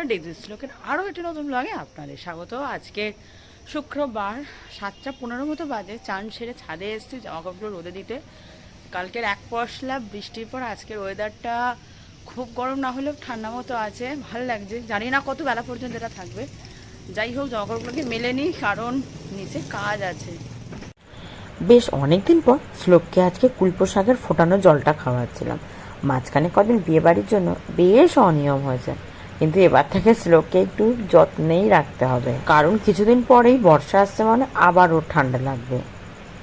বন্ধুরা ডেজি শ্লোকের আরও একটি নতুন ব্লগে আপনাদের স্বাগত। আজকে শুক্রবার সাতটা পনেরো মতো বাজে। চান সেরে ছাদে এসেছি জামা কাপড়গুলো রোদে দিতে। কালকের এক পশলা বৃষ্টির পর আজকের ওয়েদারটা খুব গরম না হলেও ঠান্ডা মতো আছে। ভালো লাগছে। জানি না কত বেলা পর্যন্ত এটা থাকবে। যাই হোক জামা কাপড়গুলোকে মেলে নিই, কারণ নিচে কাজ আছে। বেশ অনেকদিন পর শ্লোককে আজকে কুলপো শাকের ফোটানো জলটা খাওয়াচ্ছিলাম। মাঝখানে কদিন বিয়ে বাড়ির জন্য বেশ অনিয়ম হয়েছে। কিন্তু এবার থেকে শ্লোককে একটু যত্নেই রাখতে হবে। কারণ কিছুদিন পরেই বর্ষা আসছে মানে আবারও ঠান্ডা লাগবে।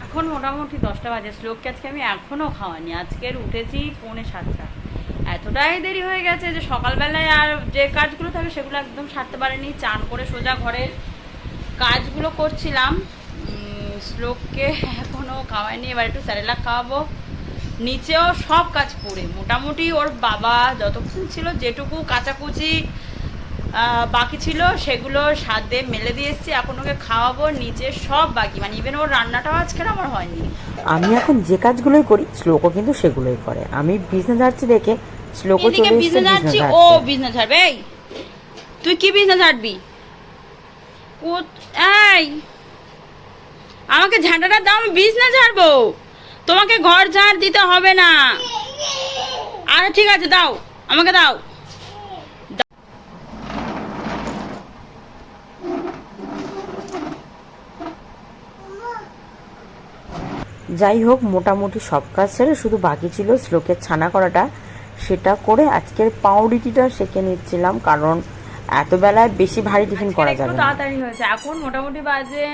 এখন মোটামুটি দশটা বাজে। শ্লোককে আজকে আমি এখনও খাওয়ানি আজকের উঠেছি পৌনে সাতটা। এতটাই দেরি হয়ে গেছে যে সকালবেলায় আর যে কাজগুলো থাকে সেগুলো একদম সারতে পারেনি। চান করে সোজা ঘরের কাজগুলো করছিলাম। শ্লোককে এখনও খাওয়াইনি। এবার একটু স্যারেলাক খাওয়াবো। নিচেও সব কাজ পড়ে। মোটামুটি ওর বাবা যতক্ষণ ছিল যেটুকু কাচাকুচি বাকি ছিল সেগুলো সাদে মেলে দিয়ে এসেছি এখন ওকে খাওয়াবো নিচে সব বাকি। মানে ইভেন ওর রান্নাটাও আজকে আমার হয়নি। আমি এখন যে কাজগুলোই করি শ্লোকও কিন্তু সেগুলোই করে। আমি বিজনেস যাচ্ছি দেখে শ্লোকও এদিকে চলে এসেছে বিজনেস বিজনেস ও বিজনেস হাঁটবে এই! তুই কি বিজনেস কোত- এই! আমাকে ঝাঁটাটা দাও আমি বিজনেস ঝাড়বো তোমাকে ঘর ঝাড় দিতে হবে না। আচ্ছা ঠিক আছে দাও আমাকে দাও। যাই হোক মোটামুটি সব কাজ ছেড়ে শুধু বাকি ছিল শ্লোকের ছানা করাটা। সেটা করে আজকের পাউরুটিটা সেঁকে নিচ্ছিলাম কারণ এত বেলায় বেশি ভারী টিফিন করা যাবে তাড়াতাড়ি হয়েছে। এখন মোটামুটি বাজে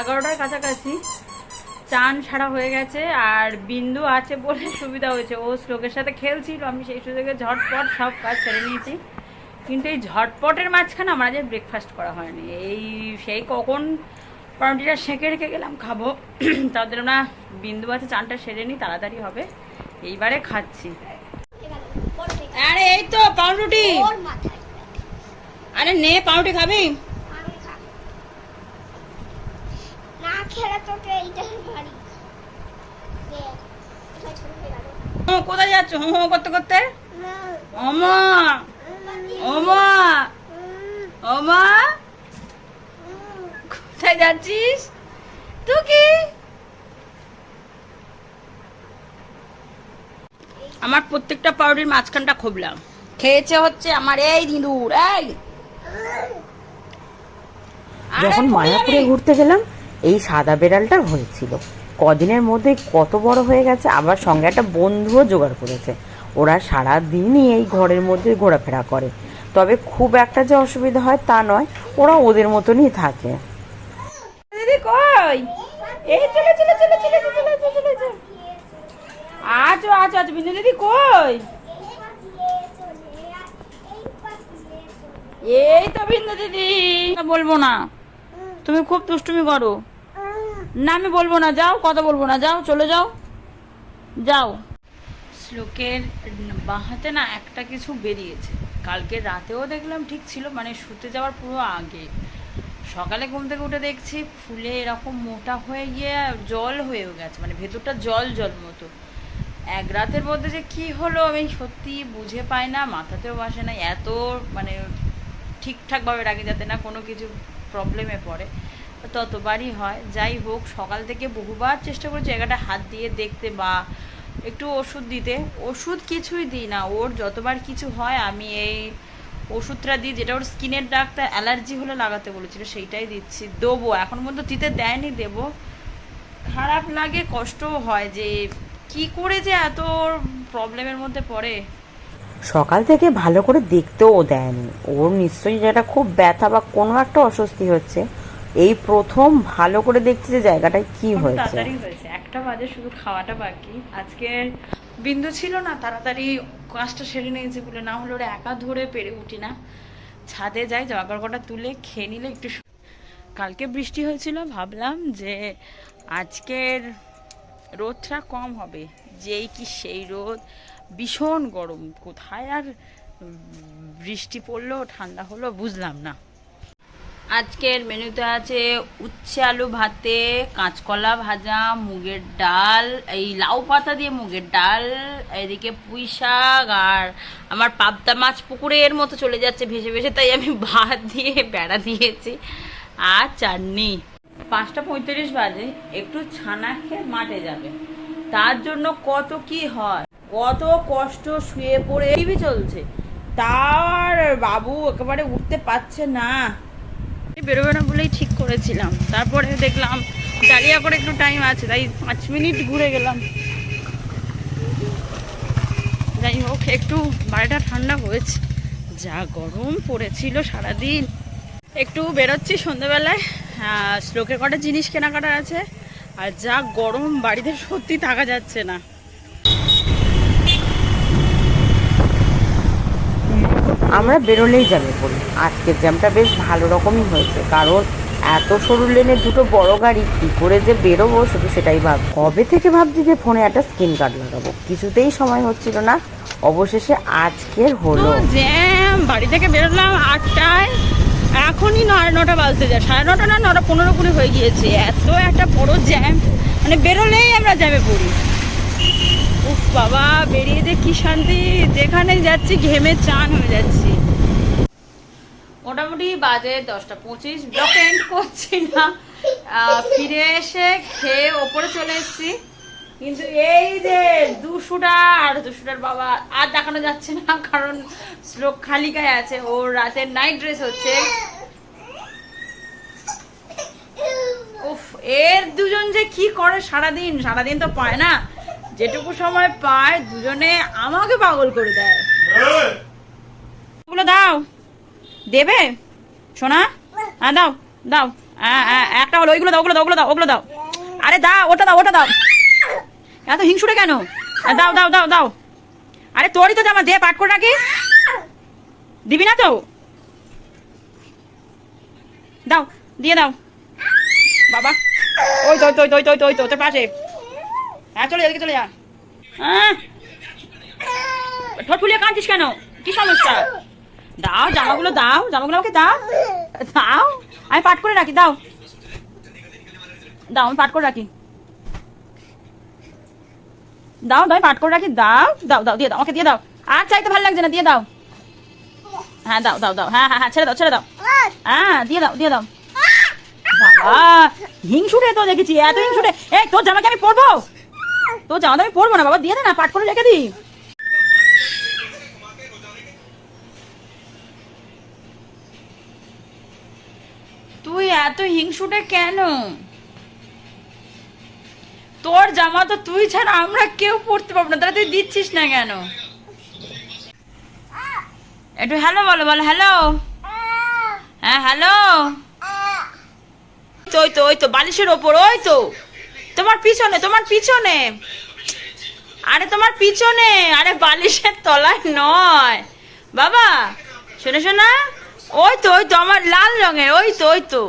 এগারোটার কাছাকাছি। চান ছাড়া হয়ে গেছে আর বিন্দু আছে বলে সুবিধা হয়েছে। ও শ্লোকের সাথে খেলছিল আমি সেই সুযোগে ঝটপট সব কাজ সেরে নিয়েছি। কিন্তু এই ঝটপটের মাঝখানে আমার আজ ব্রেকফাস্ট করা হয়নি। এই সেই কখন পাউরুটিটা সেঁকে রেখে গেলাম খাব। তাদের না বিন্দু আছে চানটা সেরে নিই তাড়াতাড়ি হবে। এইবারে খাচ্ছি। আরে এই তো পাউরুটি। আরে নে পাউরুটি খাবি আমি খা না খেলে তোকে এইটা কোথায় যাচ্ছ? হো হো করতে করতে। কোথায় যাচ্ছিস? তুই কি? আমার প্রত্যেকটা পাউডার মাঝখানটা খুবলাম। খেয়েছে হচ্ছে আমার এই ইঁদুর এই। যখন মায়াপুরে ঘুরতে গেলাম এই সাদা বেড়ালটার হয়েছিল কদিনের মধ্যে কত বড় হয়ে গেছে, আবার সঙ্গে একটা বন্ধুও জোগাড় করেছে। ওরা সারা দিনই এই ঘরের মধ্যে ঘোরাফেরা করে। তবে খুব একটা যে অসুবিধা হয় তা নয়, ওরা ওদের মতনই থাকে। দিদি আজ আজ দিদি এই তো বলব না। তুমি খুব দুষ্টুমি করো। না, আমি বলব না, যাও, কথা বলব না, যাও, চলে যাও। যাও। শ্লোকের বাহাতে না একটা কিছু বেরিয়েছে। কালকে রাতেও দেখলাম ঠিক ছিল মানে শুতে যাওয়ার পুরো আগে। সকালে ঘুম থেকে উঠে দেখছি ফুলে এরকম মোটা হয়ে গিয়ে জল হয়েও গেছে মানে ভেতরটা জল জল মতো। এক রাতের মধ্যে যে কি হলো আমি সত্যি বুঝে পাই না, মাথাতেও আসে না, এত মানে ঠিকঠাকভাবে রাখি যাতে না কোনো কিছু প্রবলেমে পড়ে। ততবারই হয়। যাই হোক, সকাল থেকে বহুবার চেষ্টা করেছি জায়গাটা হাত দিয়ে দেখতে বা একটু ওষুধ দিতে। ওষুধ কিছুই দিই না। ওর যতবার কিছু হয়, আমি এই ওষুধটা দিই, যেটা ওর স্কিনের ডাক্তার অ্যালার্জি হলে লাগাতে বলেছিল, সেইটাই দিচ্ছি, দেবো। এখন পর্যন্ত দিতে দেয়নি, দেবো। খারাপ লাগে, কষ্টও হয় যে কি করে যে এত প্রবলেমের মধ্যে পড়ে। সকাল থেকে ভালো করে দেখতেও দেয়নি। ওর নিশ্চয়ই যেটা খুব ব্যথা বা কোনো একটা অস্বস্তি হচ্ছে। এই প্রথম ভালো করে দেখছি যে জায়গাটায় কি হয়েছে। তাড়াতাড়ি হয়েছে। একটা বাজে শুধু খাওয়াটা বাকি। আজকে বিন্দু ছিল না তাড়াতাড়ি কাজটা সেরে নিয়েছে বলে। না হলে ওরা একা ধরে পেরে উঠি না। ছাদে যাই জামা কাপড়টা তুলে খেয়ে নিলে একটু কালকে বৃষ্টি হয়েছিল ভাবলাম যে আজকের রোদটা কম হবে। যেই কি সেই রোদ। ভীষণ গরম। কোথায় আর বৃষ্টি পড়ল ঠান্ডা হলো বুঝলাম না। আজকের মেনুতে আছে উচ্ছে আলু ভাতে, কাঁচকলা ভাজা, মুগের ডাল, এই লাউ পাতা দিয়ে মুগের ডাল, এদিকে পুঁই শাক আর আমার পাবদা মাছ পুকুরের মতো চলে যাচ্ছে ভেসে ভেসে, তাই আমি ভাত দিয়ে বেড়া দিয়েছি আর চাটনি। পাঁচটা পঁয়ত্রিশ বাজে, একটু ছানা খেয়ে মাঠে যাবে। তার জন্য কত কি হয়, কত কষ্ট শুয়ে পড়ে টিভি চলছে, তার বাবু একেবারে উঠতে পারছে না। বেরোবে না বলেই ঠিক করেছিলাম। তারপরে দেখলাম ডালিয়া করে একটু টাইম আছে তাই পাঁচ মিনিট ঘুরে গেলাম। যাই হোক একটু বাড়িটা ঠান্ডা হয়েছে। যা গরম পড়েছিল সারাদিন। একটু বেরোচ্ছি সন্ধেবেলায় আহ, শ্লোকের কটা জিনিস কেনাকাটা আছে। আর যা গরম বাড়িতে সত্যি থাকা যাচ্ছে না। আমরা বেরোলেই জ্যামে পড়ি আজকের জ্যামটা বেশ ভালো রকমই হয়েছে। কারণ এত সরু লেনে দুটো বড় গাড়ি, কী করে যে বেরোবো শুধু সেটাই ভাব। কবে থেকে ভাবছি যে ফোনে একটা স্ক্রিন কার্ড লাগাবো? কিছুতেই সময় হচ্ছিল না। অবশেষে আজকের হলো। জ্যাম বাড়ি থেকে বেরোলাম আটটায়। এখনই নয়, নটা বাজতে যায়। সাড়ে নটা না, নটা পনেরো কুড়ি হয়ে গিয়েছে। এত একটা বড় জ্যাম মানে বেরোলেই আমরা জ্যামে পড়ি। উফ বাবা, বেরিয়ে যে কি শান্তি। যেখানে যাচ্ছি, ঘেমে চান হয়ে যাচ্ছি। মোটামুটি বাজে দশটা পঁচিশ, ব্লক এন্ড করছি না। ফিরে এসে খেয়ে ওপরে চলে এসেছি। কিন্তু এই যে দুশোটা আর দুশোটার বাবা, আর দেখানো যাচ্ছে না, কারণ শ্লোক খালি গায়ে আছে। ওর রাতের নাইট ড্রেস হচ্ছে। উফ, এর দুজন যে কি করে সারাদিন? সারাদিন তো পায় না। যেটুকু সময় পায় দুজনে আমাকে পাগল করে দেয় ওগুলো দাও দেবে সোনা হ্যাঁ দাও দাও হ্যাঁ, হ্যাঁ, একটা হলো ওইগুলো দাও ওগুলো দাও ওগুলো দাও ওগুলো দাও আরে দাও ওটা দাও ওটা দাও এত হিংসুটে কেন হ্যাঁ, দাও দাও দাও দাও আরে তোরই তো জামা দে পাট করে রাখি দিবি না তো দাও দিয়ে দাও বাবা ওই তো ওই তো ওই তো ওই তো ওই তো পাশে হ্যাঁ চলে এদিকে চলে হ্যাঁ? কাঁদছিস কেন? কি সমস্যা? দাও, জামাগুলো দাও, জামাগুলো আমাকে দাও। দাও। আমি পাট করে রাখি, দাও। দাও, আমি পাট করে রাখি। দাও দাও পাট করে রাখি, দাও দাও দাও, দিয়ে দাও, আমাকে দিয়ে দাও। আর চাইতে ভালো লাগছে না, দিয়ে দাও। হ্যাঁ দাও দাও দাও হ্যাঁ হ্যাঁ হ্যাঁ ছেড়ে দাও ছেড়ে দাও। হ্যাঁ দিয়ে দাও দিয়ে দাও। হিংসুটে তো দেখেছি, এত হিংসুটে। এই, তোর জামাকে আমি পরবো? তোর জামা তো আমি পরবো না বাবা, দিয়ে দে না পাট করে রেখে দিই। তুই এত হিংসুটে কেন? তোর জামা তো তুই ছাড়া আমরা কেউ পড়তে পারব না, তাহলে তুই দিচ্ছিস না কেন? একটু হ্যালো বলো বলো হ্যালো হ্যাঁ হ্যালো তো ওই তো ওই তো, বালিশের ওপর, ওই তো। তোমার পিছনে তোমার পিছনে। আরে তোমার পিছনে, আরে বালিশের তলায় নয়। বাবা, শোনো, শোনা। ওই তো ওই তো, আমার লাল রঙের, ওই তো ওই তো।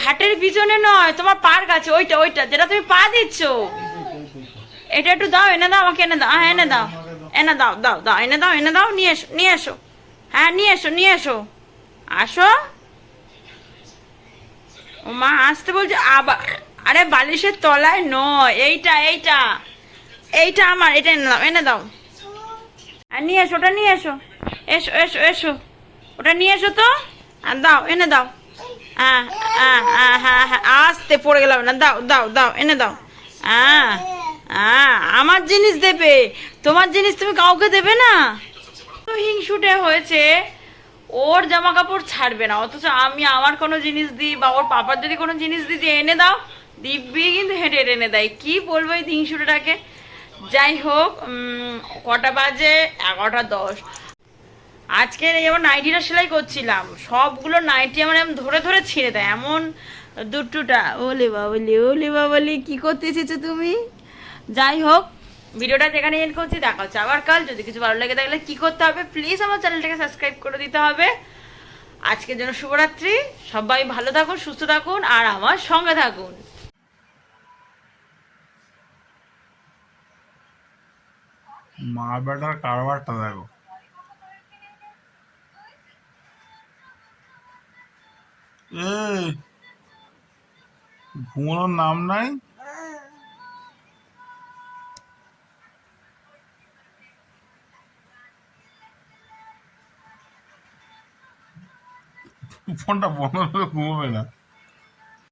খাটের পিছনে নয়, তোমার পার কাছে ওইটা ওইটা, যেটা তুমি পা দিচ্ছ। এটা একটু দাও, এনে দাও আমাকে, এনে দাও। হ্যাঁ এনে দাও এনে দাও দাও দাও, এনে দাও এনে দাও, নিয়ে এসো নিয়ে এসো। হ্যাঁ নিয়ে এসো নিয়ে এসো। আসো। ও মা, আসতে বলছে, আবার আরে বালিশের তলায় নয়, এইটা এইটা। এইটা আমার, এটা এনে দাও এনে দাও। আর নিয়ে এসো, ওটা নিয়ে এসো। এসো এসো এসো। ওটা নিয়ে এসো তো। আর দাও, এনে দাও। হ্যাঁ হ্যাঁ হ্যাঁ হ্যাঁ হ্যাঁ আস্তে পড়ে গেলাম না, দাও দাও দাও, এনে দাও। হ্যাঁ হ্যাঁ আমার জিনিস দেবে। তোমার জিনিস তুমি কাউকে দেবে না। তো হিংসুটে হয়েছে, ওর জামা কাপড় ছাড়বে না, অথচ আমি আমার কোনো জিনিস দিই বা ওর পাপার যদি কোনো জিনিস দিই, যে এনে দাও। দিব্যি কিন্তু হেঁটে এনে দেয়। কি বলব এই হিংসুটেটাকে যাই হোক কটা বাজে? এগারোটা দশ। আজকে আমার নাইটিটা সেলাই করছিলাম। সবগুলো নাইটি আমার এমন ধরে ধরে ছিঁড়ে দেয়। এমন দুটুটা। ওলে বাবলি ওলে বাবলি, কি করতে এসেছ তুমি? যাই হোক, ভিডিওটা যেখানে এন্ড করছি। দেখা হচ্ছে আবার কাল। যদি কিছু ভালো লাগে তাহলে কি করতে হবে? প্লিজ আমার চ্যানেলটাকে সাবস্ক্রাইব করে দিতে হবে। আজকের জন্য শুভরাত্রি। সবাই ভালো থাকুন, সুস্থ থাকুন, আর আমার সঙ্গে থাকুন। মা বেটার কারবারটা দেখো। ঘুমানোর নাম নাই? ফোনটা বন্ধ ঘুমোবে না।